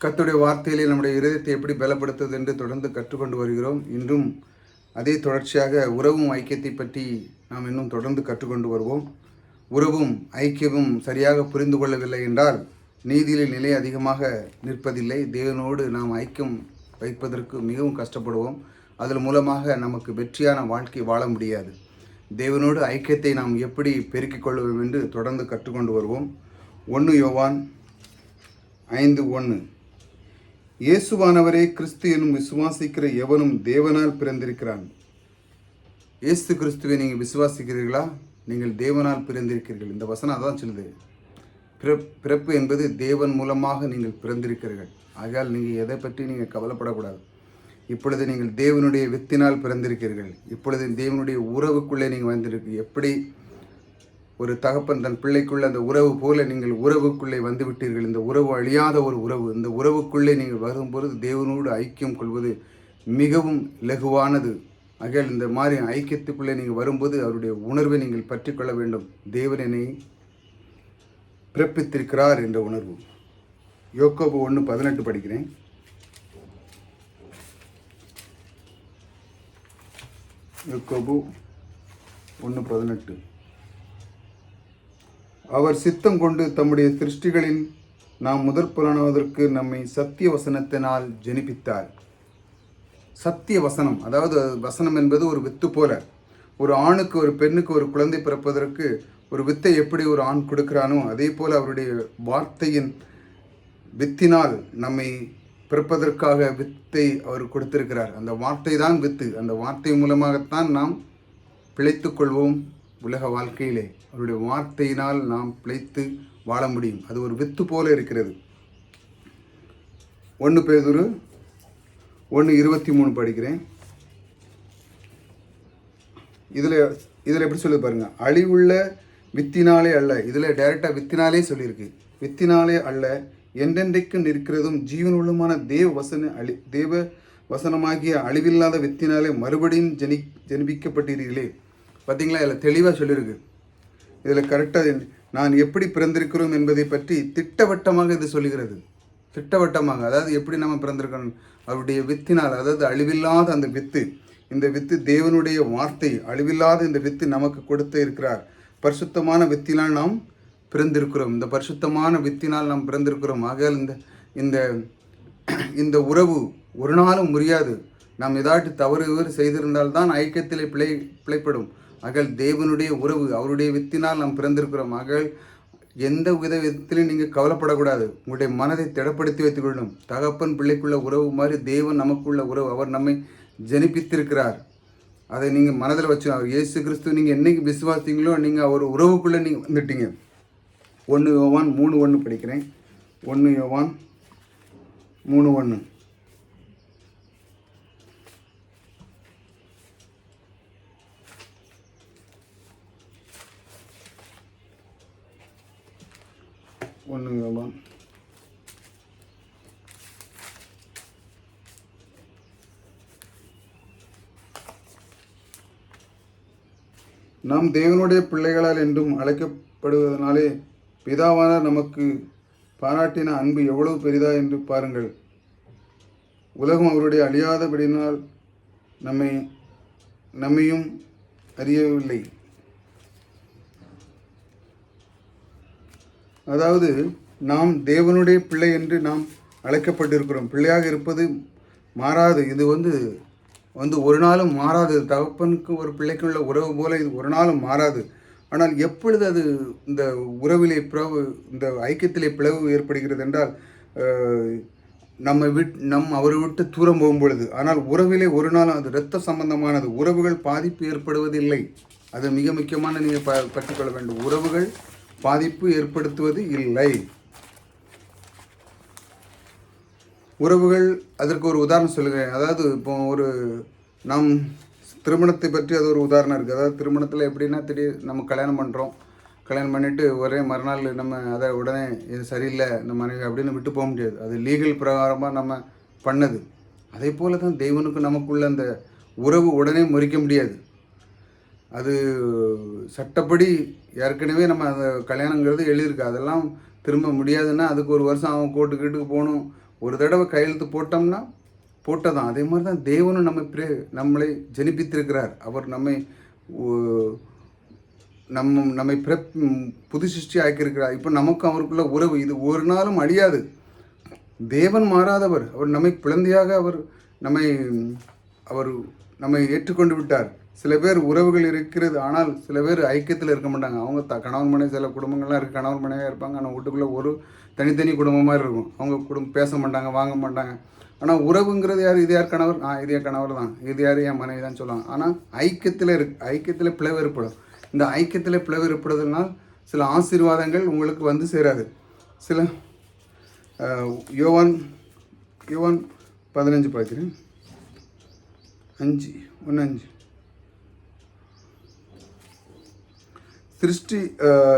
கத்துடைய வார்த்தையிலே நம்முடைய இருதயத்தை எப்படி பலப்படுத்துவது என்று தொடர்ந்து கற்றுக்கொண்டு வருகிறோம். இன்றும் அதே தொடர்ச்சியாக உறவும் ஐக்கியத்தை பற்றி நாம் இன்னும் தொடர்ந்து கற்றுக்கொண்டு வருவோம். உறவும் ஐக்கியமும் சரியாக புரிந்து கொள்ளவில்லை என்றால் நீதியிலே நிலை அதிகமாக நிற்பதில்லை. தேவனோடு நாம் ஐக்கியம் வைப்பதற்கு மிகவும் கஷ்டப்படுவோம். அதன் மூலமாக நமக்கு வெற்றியான வாழ்க்கை வாழ முடியாது. தேவனோடு ஐக்கியத்தை நாம் எப்படி பெருக்கிக் கொள்வோம் என்று தொடர்ந்து கற்றுக்கொண்டு வருவோம். ஒன்று யோவான் ஐந்து ஒன்று இயேசுவானவரே கிறிஸ்து எனும் விசுவாசிக்கிற எவனும் தேவனால் பிறந்திருக்கிறான். இயேசு கிறிஸ்துவை நீங்கள் விசுவாசிக்கிறீர்களா? நீங்கள் தேவனால் பிறந்திருக்கிறீர்கள். இந்த வசனம் அதான் சொல்லுது. பிறப்பு என்பது தேவன் மூலமாக நீங்கள் பிறந்திருக்கிறீர்கள். ஆகையால் நீங்கள் எதை பற்றி நீங்கள் கவலைப்படக்கூடாது. இப்பொழுது நீங்கள் தேவனுடைய வித்தினால் பிறந்திருக்கிறீர்கள். இப்பொழுது தேவனுடைய உறவுக்குள்ளே நீங்கள் வந்திருக்கு. எப்படி ஒரு தகப்பன் தன் பிள்ளைக்குள்ள அந்த உறவு போல நீங்கள் உறவுக்குள்ளே வந்து விட்டீர்கள் இந்த உறவு அழியாத ஒரு உறவு. இந்த உறவுக்குள்ளே நீங்கள் வரும்பொழுது தேவனோடு ஐக்கியம் கொள்வது மிகவும் லகுவானது ஆகையால் இந்த மாதிரி ஐக்கியத்துக்குள்ளே நீங்கள் வரும்போது அவருடைய உணர்வை நீங்கள் பற்றிக்கொள்ள வேண்டும். தேவன் பிறப்பித்திருக்கிறார் என்ற உணர்வு. யோக்கோபு ஒன்று பதினெட்டு படிக்கிறேன். யோக்கோபு ஒன்று பதினெட்டு. அவர் சித்தம் கொண்டு தம்முடைய சிருஷ்டிகளின் நாம் முதற் புலனாவதற்கு நம்மை சத்திய வசனத்தினால் ஜெனிப்பித்தார். சத்திய வசனம் அதாவது வசனம் என்பது ஒரு வித்து போல. ஒரு ஆணுக்கு ஒரு பெண்ணுக்கு ஒரு குழந்தை பிறப்பதற்கு ஒரு வித்தை எப்படி ஒரு ஆண் கொடுக்கிறானோ அதே போல் அவருடைய வார்த்தையின் வித்தினால் நம்மை பிறப்பதற்காக வித்தை அவர் கொடுத்திருக்கிறார். அந்த வார்த்தை தான் வித்து. அந்த வார்த்தை மூலமாகத்தான் நாம் பிழைத்து கொள்வோம் உலக வாழ்க்கையிலே அவருடைய வார்த்தையினால் நாம் பிழைத்து வாழ முடியும். அது ஒரு வித்து போல இருக்கிறது. ஒன்று பேதுரு ஒன்று இருபத்தி மூணு படிக்கிறேன். இதில் இதில் எப்படி சொல்லி பாருங்கள் அழிவுள்ள வித்தினாலே அல்ல. இதில் டைரெக்டாக வித்தினாலே சொல்லியிருக்கு. வித்தினாலே அல்ல. என்றென்றைக்கும் நிற்கிறதும் ஜீவனுள்ளமான தேவ வசன அழி தேவ வசனமாகிய அழிவில்லாத வித்தினாலே மறுபடியும் ஜனி ஜனிப்பிக்கப்பட்டீர்களே பார்த்தீங்களா இதில் தெளிவாக சொல்லியிருக்கு இதில் கரெக்டாக நான் எப்படி பிறந்திருக்கிறோம் என்பதை பற்றி திட்டவட்டமாக இது சொல்லுகிறது. திட்டவட்டமாக அதாவது எப்படி நம்ம பிறந்திருக்கணும்? அவருடைய வித்தினால் அதாவது அழிவில்லாத அந்த வித்து இந்த வித்து தேவனுடைய வார்த்தை அழிவில்லாத இந்த வித்து நமக்கு கொடுத்து இருக்கிறார். பரிசுத்தமான வித்தினால் நாம் பிறந்திருக்கிறோம். இந்த பரிசுத்தமான வித்தினால் நாம் பிறந்திருக்கிறோம். ஆகையால் இந்த இந்த இந்த உறவு ஒரு நாளும் முறியாது. நாம் ஏதாட்டு தவறு செய்திருந்தால் தான் ஐக்கியத்திலே பிழை பிழைப்படும். மகள் தேவனுடைய உறவு அவருடைய வித்தினால் நாம் பிறந்திருக்கிறோம் மகள் எந்த வித விதத்திலையும் நீங்கள் கவலைப்படக்கூடாது. உங்களுடைய மனதை திடப்படுத்தி வைத்துக் கொள்ளும் தகப்பன் பிள்ளைக்குள்ள உறவு மாதிரி தேவன் நமக்குள்ள உறவு. அவர் நம்மை ஜனிப்பித்திருக்கிறார். அதை நீங்கள் மனதில் வச்சு அவர் இயேசு கிறிஸ்து நீங்கள் என்றைக்கு விசுவாசிங்களோ நீங்கள் அவர் உறவுக்குள்ளே நீங்கள் வந்துட்டீங்க. ஒன்று யோவான் மூணு ஒன்று படிக்கிறேன். ஒன்று யோவான் மூணு ஒன்று ஒன்று நாம் தேவனுடைய பிள்ளைகளால் என்றும் அழைக்கப்படுவதனாலே பிதாவான நமக்கு பாராட்டின அன்பு எவ்வளவு பெரிதா என்று பாருங்கள். உலகம் அவருடைய அழியாதபடினால் நம்மை நம்மையும் அறியவில்லை. அதாவது நாம் தேவனுடைய பிள்ளை என்று நாம் அழைக்கப்பட்டிருக்கிறோம். பிள்ளையாக இருப்பது மாறாது. இது வந்து வந்து ஒரு நாளும் மாறாது. தகப்பனுக்கு ஒரு பிள்ளைக்கு உள்ள உறவு போல இது ஒரு நாளும் மாறாது. ஆனால் எப்பொழுது அது இந்த உறவிலே பிளவு இந்த ஐக்கியத்திலே பிளவு ஏற்படுகிறது என்றால் நம்ம விட் நம் அவரை விட்டு தூரம் போகும் பொழுது ஆனால் உறவிலே ஒரு நாள் அது இரத்த சம்பந்தமானது. உறவுகள் பாதிப்பு ஏற்படுவதில்லை. அது மிக முக்கியமான நீங்கள் ப கற்றுக்கொள்ள வேண்டும். உறவுகள் பாதிப்பு ஏற்படுத்துவது இல்லை. உறவுகள் அதற்கு ஒரு உதாரணம் சொல்கிறேன் அதாவது இப்போ ஒரு நாம் திருமணத்தை பற்றி அது ஒரு உதாரணம் இருக்குது அதாவது திருமணத்தில் எப்படின்னா திடீர் நம்ம கல்யாணம் பண்ணுறோம் கல்யாணம் பண்ணிவிட்டு ஒரே மறுநாள் நம்ம அதை உடனே இது சரியில்லை இந்த மனைவி அப்படின்னு விட்டு போக முடியாது. அது லீகல் பிரகாரமாக நம்ம பண்ணது. அதே போல தான் தெய்வனுக்கு நமக்குள்ள அந்த உறவு உடனே முறிக்க முடியாது. அது சட்டப்படி ஏற்கனவே நம்ம அந்த கல்யாணங்கிறது எழுதியிருக்கு அதெல்லாம் திரும்ப முடியாதுன்னா அதுக்கு ஒரு வருஷம் அவன் கோர்ட்டு கீட்டுக்கு போகணும். ஒரு தடவை கையெழுத்து போட்டோம்னா போட்டதான். அதே மாதிரி தான் தேவனும் நம்ம பிரே நம்மளை ஜெனிப்பித்திருக்கிறார். அவர் நம்மை ஓ- நம்ம நம்மை பிற புது சிருஷ்டி ஆக்கியிருக்கிறார். இப்போ நமக்கும் அவருக்குள்ள உறவு. இது ஒரு நாளும் அழியாது. தேவன் மாறாதவர். அவர் நம்மை குழந்தையாக அவர் நம்மை அவர் நம்மை ஏற்றுக்கொண்டு விட்டார். சில பேர் உறவுகள் இருக்கிறது ஆனால் சில பேர் ஐக்கியத்தில் இருக்க மாட்டாங்க. அவங்க த கணவன் மனைவி சில குடும்பங்கள்லாம் இருக்குது கணவன் மனைவியாக இருப்பாங்க. ஆனால் வீட்டுக்குள்ளே ஒரு தனித்தனி குடும்பம் மாதிரி இருக்கும். அவங்க குடும்பம் பேச மாட்டாங்க வாங்க மாட்டாங்க. ஆனால் உறவுங்கிறது யார்? இது யார் கணவர்? ஆ இது என் கணவர் தான். இது யார்? என் மனைவி தான் சொல்லுவாங்க. ஆனால் ஐக்கியத்தில் இரு ஐக்கியத்தில் பிளவு ஏற்படும் இந்த ஐக்கியத்தில் பிளவு ஏற்படுறதுனால் சில ஆசீர்வாதங்கள் உங்களுக்கு வந்து சேராது. சில யோவான் யோவான் பதினஞ்சு பார்க்குறேன் அஞ்சு ஒன்று அஞ்சு. சிருஷ்டி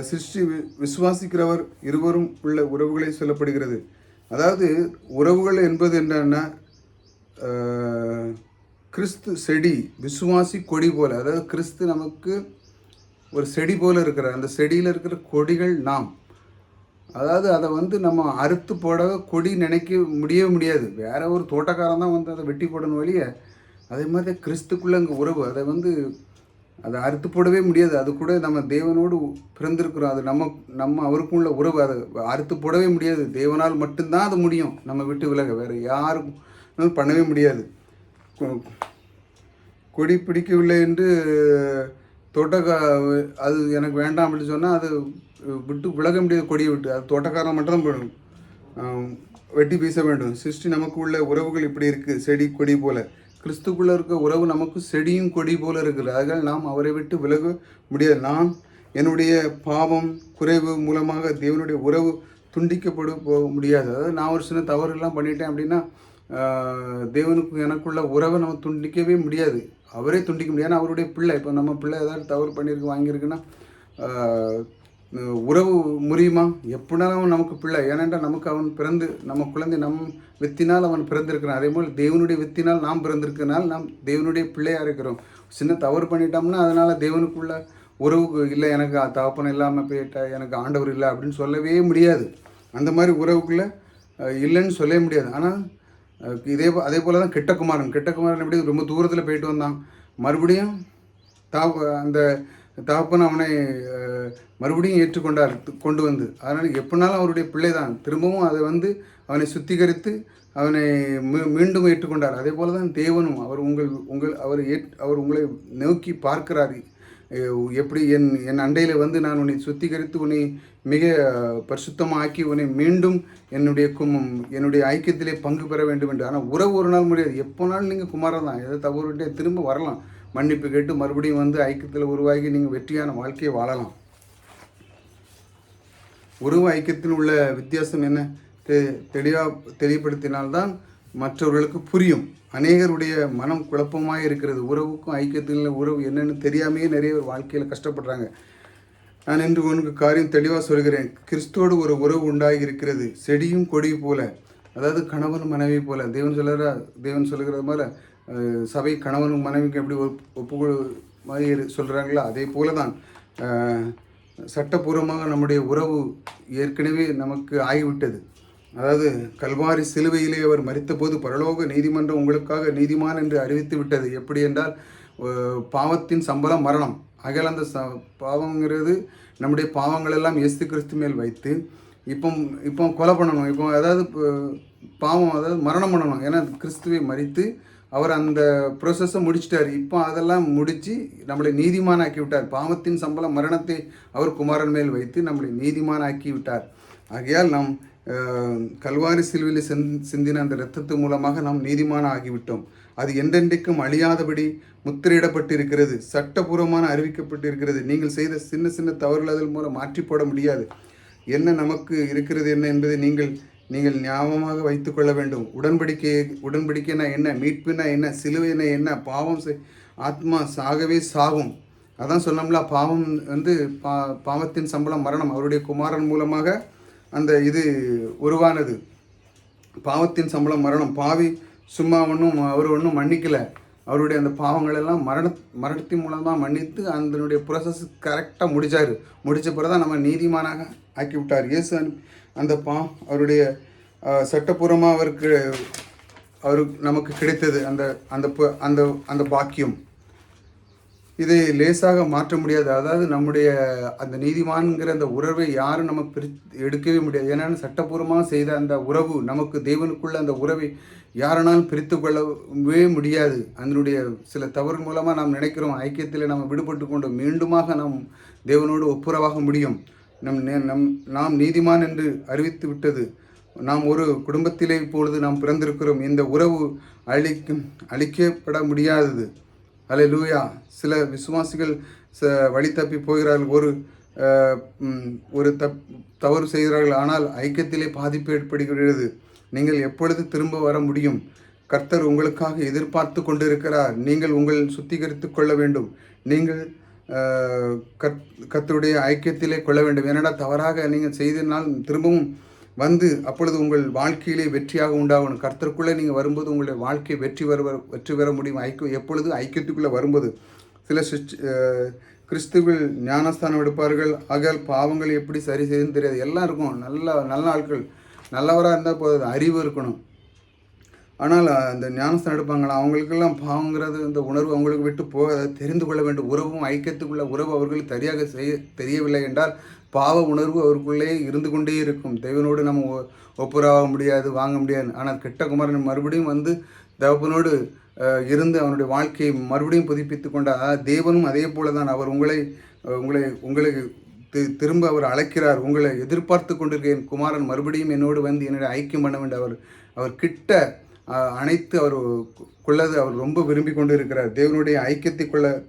சிருஷ்டி வி- விசுவாசிக்கிறவர் இருவரும் உள்ள உறவுகளை சொல்லப்படுகிறது. அதாவது உறவுகள் என்பது என்னன்னா கிறிஸ்து செடி விசுவாசி கொடி போல. அதாவது கிறிஸ்து நமக்கு ஒரு செடி போல இருக்கிற அந்த செடியில் இருக்கிற கொடிகள் நாம். அதாவது அதை வந்து நம்ம அறுத்து போட கொடி நினைக்க முடியவே முடியாது. வேற ஒரு தோட்டக்காரன் தான் வந்து அதை வெட்டி போடணும் வழிய அதே மாதிரி கிறிஸ்துக்குள்ளே அங்கே உறவு. அதை வந்து அதை அறுத்து போடவே முடியாது. அது கூட நம்ம தேவனோடு பிறந்திருக்கிறோம். அது நம்ம நம்ம அவருக்குள்ள உறவு. அதை அறுத்து போடவே முடியாது. தேவனால் மட்டும்தான் அது முடியும். நம்ம விட்டு விலக. வேற யாருக்கும் பண்ணவே முடியாது. கொடி பிடிக்கவில்லை என்று தோட்டக்கா அது எனக்கு வேண்டாம் அப்படின்னு சொன்னால் அது விட்டு விலக முடியாது கொடியை விட்டு. அது தோட்டக்காரன் மட்டும் தான் போடணும் வெட்டி பேச வேண்டும். சிருஷ்டி நமக்கு உள்ள உறவுகள் இப்படி இருக்குது செடி கொடி போல். கிறிஸ்துக்குள்ள இருக்க உறவு நமக்கு செடியும் கொடி போல இருக்குது. அதனால் நாம் அவரை விட்டு விலக முடியாது. நான் என்னுடைய பாவம் குறைவு மூலமாக தேவனுடைய உறவு துண்டிக்கப்பட போக முடியாது. அதாவது நான் ஒரு சின்ன தவறுலாம் பண்ணிட்டேன் அப்படின்னா தேவனுக்கு எனக்குள்ள உறவை நம்ம துண்டிக்கவே முடியாது. அவரே துண்டிக்க முடியாது. ஏன்னா அவருடைய பிள்ளை. இப்போ நம்ம பிள்ளை ஏதாவது தவறு பண்ணியிருக்கு வாங்கியிருக்குன்னா உறவு முறியுமா? எப்படினாலும் நமக்கு பிள்ளை. ஏனென்றால் நமக்கு அவன் பிறந்து நம்ம குழந்தை நம் வித்தினால் அவன் பிறந்திருக்கிறான். அதே போல் தேவனுடைய வித்தினால் நாம் பிறந்திருக்கனால் நாம் தேவனுடைய பிள்ளையாக இருக்கிறோம். சின்ன தவறு பண்ணிட்டோம்னா அதனால் தேவனுக்குள்ள உறவு இல்லை எனக்கு தகப்பன் இல்லாமல் போயிட்ட எனக்கு ஆண்டவர் இல்லை அப்படின்னு சொல்லவே முடியாது. அந்த மாதிரி உறவுக்குள்ளே இல்லைன்னு சொல்லவே முடியாது. ஆனால் இதே அதே போல் தான் கெட்டகுமாரன் கெட்டகுமாரன் எப்படி? ரொம்ப தூரத்தில் போயிட்டு வந்தான். மறுபடியும் தா அந்த தகப்பன் அவனை மறுபடியும் ஏற்றுக்கொண்டார் கொண்டு வந்து. அதனால் எப்படினாலும் அவருடைய பிள்ளை தான் திரும்பவும் அதை வந்து அவனை சுத்திகரித்து அவனை மீ- மீண்டும் ஏற்றுக்கொண்டார். அதே போல தான் தேவனும் அவர் உங்கள் உங்கள் அவர் ஏற் அவர் உங்களை நோக்கி பார்க்கிறார். எப்படி என் என் அண்டையில் வந்து நான் உன்னை சுத்திகரித்து உன்னை மிக பரிசுத்தமாக்கி உன்னை மீண்டும் என்னுடைய கும் என்னுடைய ஐக்கியத்திலே பங்கு பெற வேண்டும் என்று. ஆனால் உறவு ஒரு நாள் முடியாது. எப்போனாலும் நீங்கள் குமாரன் தான் எதை தவறு திரும்ப வரலாம். மன்னிப்பு கேட்டு மறுபடியும் வந்து ஐக்கியத்தில் உருவாகி நீங்கள் வெற்றியான வாழ்க்கையை வாழலாம். உருவ ஐக்கியத்தில் உள்ள வித்தியாசம் என்ன? தெ தெளிவாக தெளிவுபடுத்தினால்தான் மற்றவர்களுக்கு புரியும். அநேகருடைய மனம் குழப்பமாக இருக்கிறது. உறவுக்கும் ஐக்கியத்தில் உள்ள உறவு என்னென்னு தெரியாமையே நிறைய பேர் வாழ்க்கையில் கஷ்டப்படுறாங்க. நான் இன்று உனக்கு காரியம் தெளிவாக சொல்கிறேன். கிறிஸ்தோடு ஒரு உறவு உண்டாகி இருக்கிறது. செடியும் கொடி போல. அதாவது கணவன் மனைவி போல. தேவன் சொல்லுற தேவன் சொல்லுகிறது போல சபை கணவனும் மனைவிக்கு எப்படி ஒப்பு ஒப்புக்கொள் மாதிரி சொல்கிறாங்களோ அதே போல தான் சட்டபூர்வமாக சட்டப்பூர்வமாக நம்முடைய உறவு ஏற்கனவே நமக்கு ஆகிவிட்டது. அதாவது கல்வாரி சிலுவையிலே அவர் மறித்தபோது பரலோக நீதிமன்றம் உங்களுக்காக நீதிமான் என்று அறிவித்து விட்டது. எப்படி என்றால் பாவத்தின் சம்பளம் மரணம். ஆகையால் அந்த ச பாவங்கிறது நம்முடைய பாவங்களெல்லாம் இயேசு கிறிஸ்து மேல் வைத்து இப்போ இப்போ கொலை பண்ணணும். இப்போ அதாவது பாவம் அதாவது மரணம் பண்ணணும். ஏன்னா கிறிஸ்துவை மறித்து அவர் அந்த ப்ரொசஸை முடிச்சிட்டார். இப்போ அதெல்லாம் முடித்து நம்மளை நீதிமானாக்கி விட்டார் பாவத்தின் சம்பளம் மரணத்தை அவர் குமாரன் மேல் வைத்து நம்மளை நீதிமானாக்கி விட்டார் ஆகையால் நாம் கல்வாரி சிலுவையில் சிந் சிந்தின அந்த இரத்தத்து மூலமாக நாம் நீதிமான ஆகிவிட்டோம் அது என்றென்றைக்கும் அழியாதபடி முத்திரையிடப்பட்டிருக்கிறது. சட்டபூர்வமான அறிவிக்கப்பட்டிருக்கிறது. நீங்கள் செய்த சின்ன சின்ன தவறுகள் அதன் மூலம் மாற்றி போட முடியாது. என்ன நமக்கு இருக்கிறது என்ன என்பதை நீங்கள் நீங்கள் ஞாபகமாக வைத்துக்கொள்ள வேண்டும். உடன்படிக்கை உடன்படிக்கைனா என்ன? மீட்புனா என்ன? சிலுவைனா என்ன? பாவம் செய்- ஆத்மா சாகவே சாகும். அதான் சொன்னோம்ல பாவம் வந்து பா பாவத்தின் சம்பளம் மரணம். அவருடைய குமாரன் மூலமாக அந்த இது உருவானது. பாவத்தின் சம்பளம் மரணம். பாவி சும்மா ஒன்றும் அவர் ஒன்றும் மன்னிக்கலை. அவருடைய அந்த பாவங்கள் எல்லாம் மரண மரணத்தின் மூலமாக மன்னித்து அதனுடைய ப்ரொசஸ் கரெக்டாக முடித்தார் முடித்த பிறகு தான் நம்ம நீதிமானாக ஆக்கி விட்டார் இயேசு அந்த பா அவருடைய சட்டப்பூர்வமாக அவருக்கு அவருக்கு நமக்கு கிடைத்தது அந்த அந்த ப- அந்த அந்த பாக்கியம். இதை லேசாக மாற்ற முடியாது. அதாவது நம்முடைய அந்த நீதிமான்கிற அந்த உறவை யாரும் நம்ம பிரி எடுக்கவே முடியாது. ஏன்னா சட்டப்பூர்வமாக செய்த அந்த உறவு நமக்கு தேவனுக்குள்ள அந்த உறவை யாரனாலும் பிரித்து கொள்ளவே முடியாது. அதனுடைய சில தவறு மூலமாக நாம் நினைக்கிறோம். ஐக்கியத்தில் நம்ம விடுபட்டு கொண்டு மீண்டுமாக நாம் தேவனோடு ஒப்புரவாக முடியும். நம் நே- நம் நாம் நீதிமான் என்று அறிவித்து விட்டது. நாம் ஒரு குடும்பத்திலே இப்பொழுது நாம் பிறந்திருக்கிறோம். இந்த உறவு அழிக்கும் அழிக்கப்பட முடியாதது. அலை லூயா சில விசுவாசிகள் ச வழி தப்பி போகிறார்கள். ஒரு ஒரு தப் தவறு செய்கிறார்கள். ஆனால் ஐக்கியத்திலே பாதிப்பு ஏற்படுகிறது. நீங்கள் எப்பொழுது திரும்ப வர முடியும்? கர்த்தர் உங்களுக்காக எதிர்பார்த்து கொண்டிருக்கிறார். நீங்கள் உங்கள் சுத்திகரித்து கொள்ள வேண்டும். நீங்கள் கத் கத்தருடைய ஐக்கியத்திலே கொள்ள வேண்டும். ஏனடா தவறாக நீங்கள் செய்தனால் திரும்பவும் வந்து அப்பொழுது உங்கள் வாழ்க்கையிலே வெற்றியாக உண்டாகணும். கர்த்தருக்குள்ளே நீங்கள் வரும்போது உங்களுடைய வாழ்க்கை வெற்றி வர வெற்றி பெற முடியும். ஐக்கியம் எப்பொழுது ஐக்கியத்துக்குள்ளே வரும்போது சில கிறிஸ்துவில் ஞானஸ்தானம் எடுப்பார்கள். அகல் பாவங்கள் எப்படி சரி செய்யுதுன்னு தெரியாது. எல்லாம் இருக்கும். நல்ல நல்ல ஆட்கள் நல்லவராக இருந்தால் போதும் அறிவு இருக்கணும். ஆனால் அந்த ஞானஸ்தான் எடுப்பாங்களா? அவங்களுக்கெல்லாம் பாவங்கிறது இந்த உணர்வு அவங்களுக்கு விட்டு போக தெரிந்து கொள்ள வேண்டும். உறவும் ஐக்கியத்துக்குள்ள உறவு அவர்களுக்கு சரியாக செய்ய தெரியவில்லை என்றால் பாவ உணர்வு அவருக்குள்ளே இருந்து கொண்டே இருக்கும். தெய்வனோடு நம்ம ஒ- ஒப்புரவாக முடியாது வாங்க முடியாது. ஆனால் கெட்ட குமாரன் மறுபடியும் வந்து தகப்பனோடு இருந்து அவனுடைய வாழ்க்கையை மறுபடியும் புதுப்பித்து கொண்டார் தேவனும் அதே போல தான் அவர் உங்களை உங்களை உங்களை தி- திரும்ப அவர் அழைக்கிறார். உங்களை எதிர்பார்த்து கொண்டிருக்கிறேன் குமாரன் மறுபடியும் என்னோடு வந்து என்னுடைய ஐக்கியம் பண்ண வேண்டும். அவர் அவர் கிட்ட அனைத்து அவர் கொள்ளது அவர் ரொம்ப விரும்பி கொண்டு இருக்கிறார் தேவனுடைய ஐக்கியத்தை கொள்ள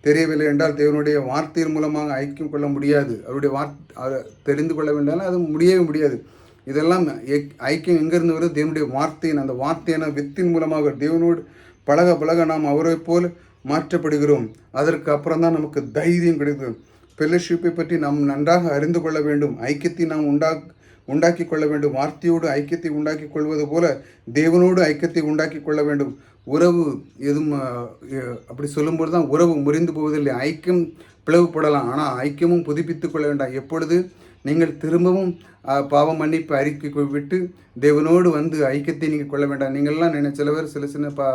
தெரியவில்லை என்றால் தேவனுடைய வார்த்தையின் மூலமாக ஐக்கியம் கொள்ள முடியாது. அவருடைய வார்த்தை அதை தெரிந்து கொள்ள வேண்டாம் அது முடியவே முடியாது. இதெல்லாம் எக்- ஐக்கியம் எங்கேருந்து வருது? தேவனுடைய வார்த்தையின் அந்த வார்த்தையான வித்தின் மூலமாக. தேவனோடு பழக பழக நாம் அவரைப் போல் மாற்றப்படுகிறோம். அதற்கு அப்புறம் தான் நமக்கு தைரியம் கிடைக்கும் ஃபெல்லோஷிப்பை பற்றி நாம் நன்றாக அறிந்து கொள்ள வேண்டும். ஐக்கியத்தை நாம் உண்டா உண்டாக்கி கொள்ள வேண்டும் வார்த்தையோடு ஐக்கியத்தை உண்டாக்கி கொள்வது போல தேவனோடு ஐக்கியத்தை உண்டாக்கி கொள்ள வேண்டும் உறவு எதுவும் அப்படி சொல்லும்போது தான் உறவு முறிந்து போவதில்லை. ஐக்கியம் பிளவுபடலாம். ஆனால் ஐக்கியமும் புதுப்பித்து கொள்ள வேண்டாம். எப்பொழுது? நீங்கள் திரும்பவும் பாவ மன்னிப்பு அறிக்கை விட்டு தேவனோடு வந்து ஐக்கியத்தை நீங்கள் கொள்ள வேண்டாம். நீங்கள்லாம் நினை சில பேர் சில சின்ன பா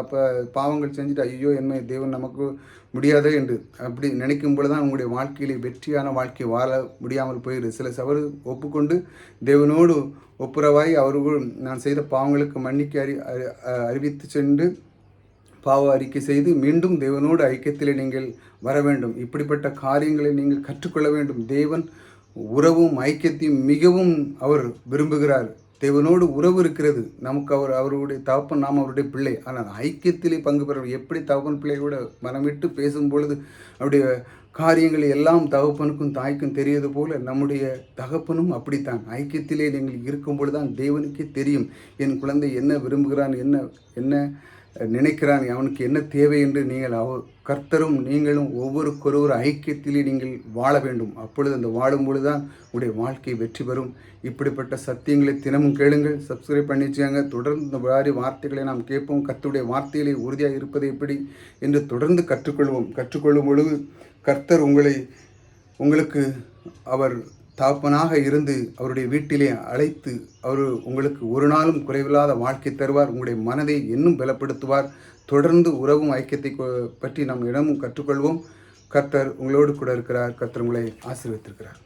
பாவங்கள் செஞ்சுட்டு ஐயோ என்ன தேவன் நமக்கு முடியாது என்று அப்படி நினைக்கும் பொழுது தான் உங்களுடைய வாழ்க்கையிலே வெற்றியான வாழ்க்கை வாழ முடியாமல் போயிடுது சில சவறு ஒப்புக்கொண்டு தேவனோடு ஒப்புரவாய் அவர்கள் நான் செய்த பாவங்களுக்கு மன்னிக்க அறி அறி- அறிவித்து சென்று பாவ அறிக்கை செய்து மீண்டும் தேவனோடு ஐக்கியத்திலே நீங்கள் வர வேண்டும். இப்படிப்பட்ட காரியங்களை நீங்கள் கற்றுக்கொள்ள வேண்டும். தேவன் உறவும் ஐக்கியத்தையும் மிகவும் அவர் விரும்புகிறார். தேவனோடு உறவு இருக்கிறது. நமக்கு அவர் அவருடைய தகப்பன் நாம் அவருடைய பிள்ளை. ஆனால் ஐக்கியத்திலே பங்கு பெற எப்படி தகப்பன் பிள்ளையோட மனமிட்டு பேசும் பொழுது அவருடைய காரியங்கள் எல்லாம் தகப்பனுக்கும் தாய்க்கும் தெரியது போல நம்முடைய தகப்பனும் அப்படித்தான். ஐக்கியத்திலே நீங்கள் இருக்கும் பொழுதுதான் தேவனுக்கே தெரியும். என் குழந்தை என்ன விரும்புகிறான் என்ன என்ன நினைக்கிறான் அவனுக்கு என்ன தேவை என்று நீங்கள் அவ கர்த்தரும் நீங்களும் ஒவ்வொருக்கொருவர் ஐக்கியத்திலே நீங்கள் வாழ வேண்டும். அப்பொழுது அந்த வாழும்பொழுது தான் உடைய வாழ்க்கை வெற்றி பெறும். இப்படிப்பட்ட சத்தியங்களை தினமும் கேளுங்கள். சப்ஸ்கிரைப் பண்ணிச்சாங்க தொடர்ந்து இந்த மாதிரி வார்த்தைகளை நாம் கேட்போம். கர்த்தருடைய வார்த்தையிலே உறுதியாக இருப்பது எப்படி என்று தொடர்ந்து கற்றுக்கொள்வோம். கற்றுக்கொள்ளும் பொழுது கர்த்தர் உங்களை உங்களுக்கு அவர் தாப்பனாக இருந்து அவருடைய வீட்டிலே அழைத்து அவர் உங்களுக்கு ஒரு நாளும் குறைவில்லாத வாழ்க்கை தருவார் உங்களுடைய மனதை இன்னும் பலப்படுத்துவார். தொடர்ந்து உறவும் ஐக்கியத்தை பற்றி நம் இடமும் கற்றுக்கொள்வோம். கர்த்தர் உங்களோடு கூட இருக்கிறார். கர்த்தர் உங்களை ஆசீர்வித்திருக்கிறார்